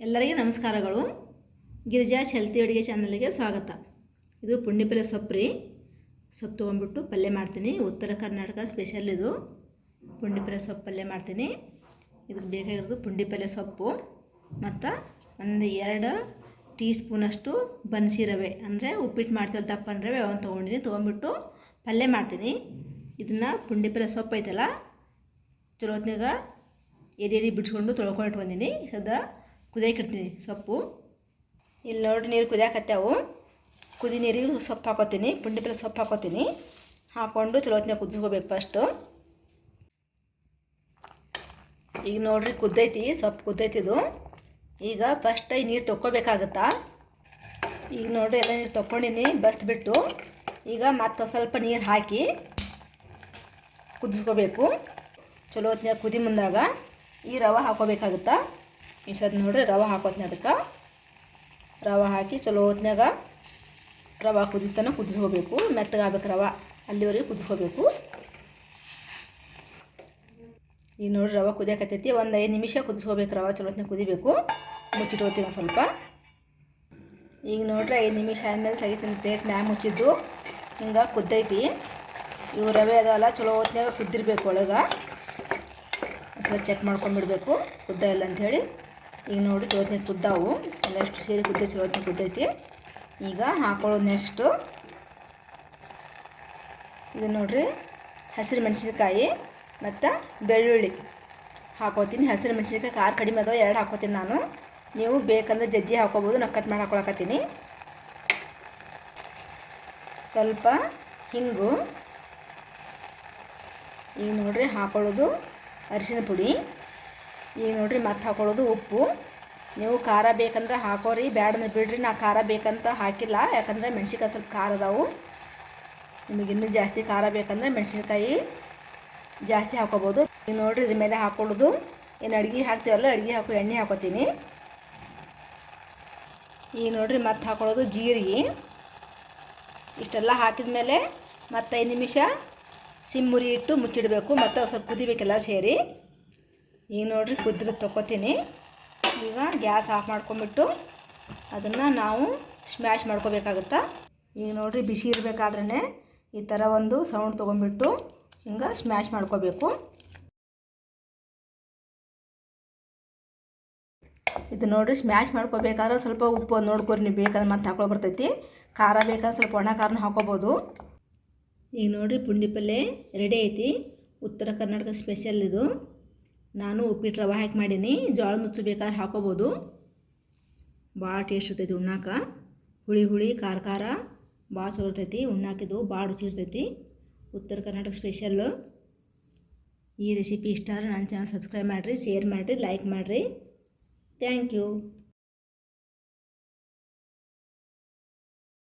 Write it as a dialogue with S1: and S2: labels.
S1: ಎಲ್ಲರಿಗೂ ನಮಸ್ಕಾರಗಳು. ಗಿರಿಜಾ ಹೆಲ್ತಿ ಅಡುಗೆ ಚಾನಲ್ಗೆ ಸ್ವಾಗತ. ಇದು ಪುಂಡಿಪಲ್ಲೆ ಸೊಪ್ಪು ರೀ ಸೊಪ್ಪು ತೊಗೊಂಡ್ಬಿಟ್ಟು ಪಲ್ಯ ಮಾಡ್ತೀನಿ. ಉತ್ತರ ಕರ್ನಾಟಕ ಸ್ಪೆಷಲ್ ಇದು. ಪುಂಡಿಪಲ್ಲೆ ಸೊಪ್ಪು ಪಲ್ಯ ಮಾಡ್ತೀನಿ. ಇದಕ್ಕೆ ಬೇಕಾಗಿರೋದು ಪುಂಡಿಪಲ್ಲೆ ಸೊಪ್ಪು. ಮತ್ತು ಒಂದು ಎರಡು ಟೀ ಸ್ಪೂನಷ್ಟು ಬನ್ಸಿ ರವೆ. ಅಂದರೆ ಉಪ್ಪಿಟ್ಟು ಮಾಡ್ತೀವಲ್ಲ ದಪ್ಪನ ರವೆ ಅವನ್ನ ತೊಗೊಂಡಿನಿ. ತೊಗೊಂಡ್ಬಿಟ್ಟು ಪಲ್ಯ ಮಾಡ್ತೀನಿ. ಇದನ್ನು ಪುಂಡಿಪಲ್ಲೆ ಸೊಪ್ಪು ಐತಲ್ಲ ಚಲೋ ಹೊತ್ನಾಗ ಎದೆ ಎದೆ ಬಿಡ್ಸ್ಕೊಂಡು ತೊಳ್ಕೊಂಡು ಇಟ್ಕೊಂಡಿನಿ. ಸದಾ ಕುದಿಯಕ್ಕೆ ಇಡ್ತೀನಿ ಸೊಪ್ಪು. ಇಲ್ಲಿ ನೋಡಿ ನೀರು ಕುದಿಯಾಕತ್ತಾವು ಕುದಿ ನೀರಿಗೆ ಸೊಪ್ಪು ಹಾಕೋತೀನಿ, ಪುಂಡಿ ಪಲ್ಲೆ ಸೊಪ್ಪು ಹಾಕೋತೀನಿ. ಹಾಕ್ಕೊಂಡು ಚಲೋ ಹೊತ್ನಾಗ ಕುದಿಸ್ಕೋಬೇಕು ಫಸ್ಟು ಈಗ ನೋಡ್ರಿ ಕುದ್ದೈತಿ, ಸೊಪ್ಪು ಕುದ್ದೈತಿ ಇದು. ಈಗ ಫಸ್ಟ್ ಈ ನೀರು ತೊಕ್ಕೋಬೇಕಾಗತ್ತಾ? ಈಗ ನೋಡ್ರಿ ಎಲ್ಲ ನೀರು ತೊಗೊಂಡಿನಿ ಬಸ್ಬಿಟ್ಟು ಈಗ ಮತ್ತೆ ಸ್ವಲ್ಪ ನೀರು ಹಾಕಿ ಕುದಿಸ್ಕೋಬೇಕು. ಚಲೋ ಹೊತ್ನ್ಯಾಗ ಕುದಿ ಮುಂದಾಗ ಈ ರವೆ ಹಾಕೋಬೇಕಾಗುತ್ತಾ? ಈ ಸದ್ ನೋಡ್ರಿ ರವೆ ಹಾಕೋತ್ನಿ ಅದಕ್ಕೆ. ರವೆ ಹಾಕಿ ಚಲೋ ಹೊತ್ನಾಗ ರವೆ ಕುದಿತನ ಕುದಿಸ್ಕೋಬೇಕು. ಮೆತ್ತಗಾಗಬೇಕು ರವೆ. ಅಲ್ಲಿವರೆಗೆ ಕುದಿಸ್ಕೋಬೇಕು. ಈಗ ನೋಡ್ರಿ ರವೆ ಕುದಿಯಾಕತ್ತೈತಿ. ಒಂದು ಐದು ನಿಮಿಷ ಕುದಿಸ್ಕೋಬೇಕು ರವೆ. ಚಲೋ ಹೊತ್ನಾಗ ಕುದಿಬೇಕು. ಮುಚ್ಚಿಟ್ಕೋತೀನಿ ಒಂದು ಸ್ವಲ್ಪ. ಈಗ ನೋಡ್ರಿ ಐದು ನಿಮಿಷ ಆದಮೇಲೆ ತೆಗಿತೀನಿ ಪ್ಲೇಟ್ ಮ್ಯಾಗ ಮುಚ್ಚಿದ್ದು ಹಿಂಗೆ ಕುದ್ದೈತಿ. ಇವು ರವೆ ಅದಲ್ಲ ಚಲೋ ಹೊತ್ನಾಗ ಕುದ್ದಿರ್ಬೇಕು ಒಳಗೆ. ಸ್ವಲ್ಪ ಚೆಕ್ ಮಾಡ್ಕೊಂಡ್ಬಿಡ್ಬೇಕು. ಕುದ್ದ ಇಲ್ಲ ಅಂಥೇಳಿ ಈಗ ನೋಡಿ ಚೋದನೆ ಕುದ್ದಾವು. ಎಲ್ಲ ಎಷ್ಟು ಸೇರಿ ಕುದ್ದ ಚೋದನೆ ಕುದ್ದೈತಿ. ಈಗ ಹಾಕೊಳ್ಳೋದು ನೆಕ್ಸ್ಟು ಇದು ನೋಡ್ರಿ, ಹಸಿರು ಮೆಣಸಿನ್ಕಾಯಿ ಮತ್ತು ಬೆಳ್ಳುಳ್ಳಿ. ಹಾಕೋತೀನಿ ಹಸಿರು ಮೆಣಸಿನ್ಕಾಯಿ ಖಾರ ಕಡಿಮೆ ಅದಾವ, ಎರಡು ಹಾಕೋತೀನಿ ನಾನು. ನೀವು ಬೇಕಂದ್ರೆ ಜಜ್ಜಿ ಹಾಕೋಬೋದು, ನಾನು ಕಟ್ ಮಾಡಿ ಹಾಕೊಳಕತ್ತೀನಿ. ಸ್ವಲ್ಪ ಹಿಂಗು. ಈಗ ನೋಡ್ರಿ, ಹಾಕೊಳ್ಳೋದು ಅರಿಶಿನ ಪುಡಿ. ಈಗ ನೋಡ್ರಿ ಮತ್ತೆ ಹಾಕೊಳ್ಳೋದು ಉಪ್ಪು. ನೀವು ಖಾರ ಬೇಕಂದ್ರೆ ಹಾಕೋರಿ, ಬ್ಯಾಡಂದ್ರೆ ಬಿಡ್ರಿ. ನಾ ಖಾರ ಬೇಕಂತ ಹಾಕಿಲ್ಲ, ಯಾಕಂದರೆ ಮೆಣ್ಸಿನ್ಕಾಯಿ ಸ್ವಲ್ಪ ಖಾರ ಅದಾವು. ನಿಮಗೆ ಇನ್ನೂ ಜಾಸ್ತಿ ಖಾರ ಬೇಕಂದ್ರೆ ಮೆಣಸಿನ್ಕಾಯಿ ಜಾಸ್ತಿ ಹಾಕೋಬೋದು. ಈಗ ನೋಡ್ರಿ ಇದ್ರ ಮೇಲೆ ಹಾಕೊಳ್ಳೋದು. ಏನು ಅಡುಗೆ ಹಾಕ್ತೀವಲ್ಲ, ಅಡುಗೆ ಹಾಕೋ, ಎಣ್ಣೆ ಹಾಕೋತೀನಿ. ಈಗ ನೋಡ್ರಿ ಮತ್ತೆ ಹಾಕೊಳ್ಳೋದು ಜೀರಿಗೆ. ಇಷ್ಟೆಲ್ಲ ಹಾಕಿದ ಮೇಲೆ ಮತ್ತು ಐದು ನಿಮಿಷ ಸಿಮ್ಮುರಿ ಇಟ್ಟು ಮುಚ್ಚಿಡಬೇಕು. ಮತ್ತು ಸ್ವಲ್ಪ ಕುದಿಬೇಕೆಲ್ಲ ಸೇರಿ. ಈಗ ನೋಡಿರಿ ಕುದ್ರೆ ತೊಗೋತೀನಿ. ಈಗ ಗ್ಯಾಸ್ ಆಫ್ ಮಾಡ್ಕೊಂಬಿಟ್ಟು ಅದನ್ನು ನಾವು ಸ್ಮ್ಯಾಶ್ ಮಾಡ್ಕೋಬೇಕಾಗುತ್ತಾ? ಈಗ ನೋಡಿರಿ ಬಿಸಿ ಇರಬೇಕಾದ್ರೇ ಈ ಥರ ಒಂದು ಸೌಂಡ್ ತೊಗೊಂಬಿಟ್ಟು ಹಿಂಗೆ ಸ್ಮ್ಯಾಶ್ ಮಾಡ್ಕೋಬೇಕು. ಇದು ನೋಡಿರಿ ಸ್ಮ್ಯಾಶ್ ಮಾಡ್ಕೋಬೇಕಾದ್ರೆ ಸ್ವಲ್ಪ ಉಪ್ಪು ನೋಡ್ಕೊರಿ, ನೀವು ಬೇಕಾದ್ರೆ ಮತ್ತೆ ಹಾಕೋ ಬರ್ತೈತಿ. ಖಾರ ಬೇಕಾದ್ರೆ ಸ್ವಲ್ಪ ಒಣ ಖಾರನ ಹಾಕೋಬೋದು. ಈಗ ನೋಡಿರಿ ಪುಂಡಿ ಪಲ್ಯ ರೆಡಿ ಐತಿ. ಉತ್ತರ ಕರ್ನಾಟಕ ಸ್ಪೆಷಲ್ ಇದು. ನಾನು ಉಪ್ಪಿಟ್ಟು ರವೆ ಹಾಕಿ ಮಾಡೀನಿ. ಜೋಳ ನುಚ್ಚು ಬೇಕಾದ್ರೆ ಹಾಕೋಬೋದು. ಭಾಳ ಟೇಸ್ಟ್ ಇರ್ತೈತಿ ಉಣ್ಣಾಕ. ಹುಳಿ ಹುಳಿ, ಖಾರ ಖಾರ, ಭಾಳ ಚಲೋ ಇರ್ತೈತಿ. ಉಣ್ಣಾಕಿದು ಭಾಳ ರುಚಿ ಇರ್ತೈತಿ. ಉತ್ತರ ಕರ್ನಾಟಕ ಸ್ಪೆಷಲ್ ಈ ರೆಸಿಪಿ ಇಷ್ಟ ಆದರೆ ನನ್ನ ಚಾನಲ್ ಸಬ್ಸ್ಕ್ರೈಬ್ ಮಾಡಿರಿ ಶೇರ್ ಮಾಡಿರಿ ಲೈಕ್ ಮಾಡಿರಿ. Thank you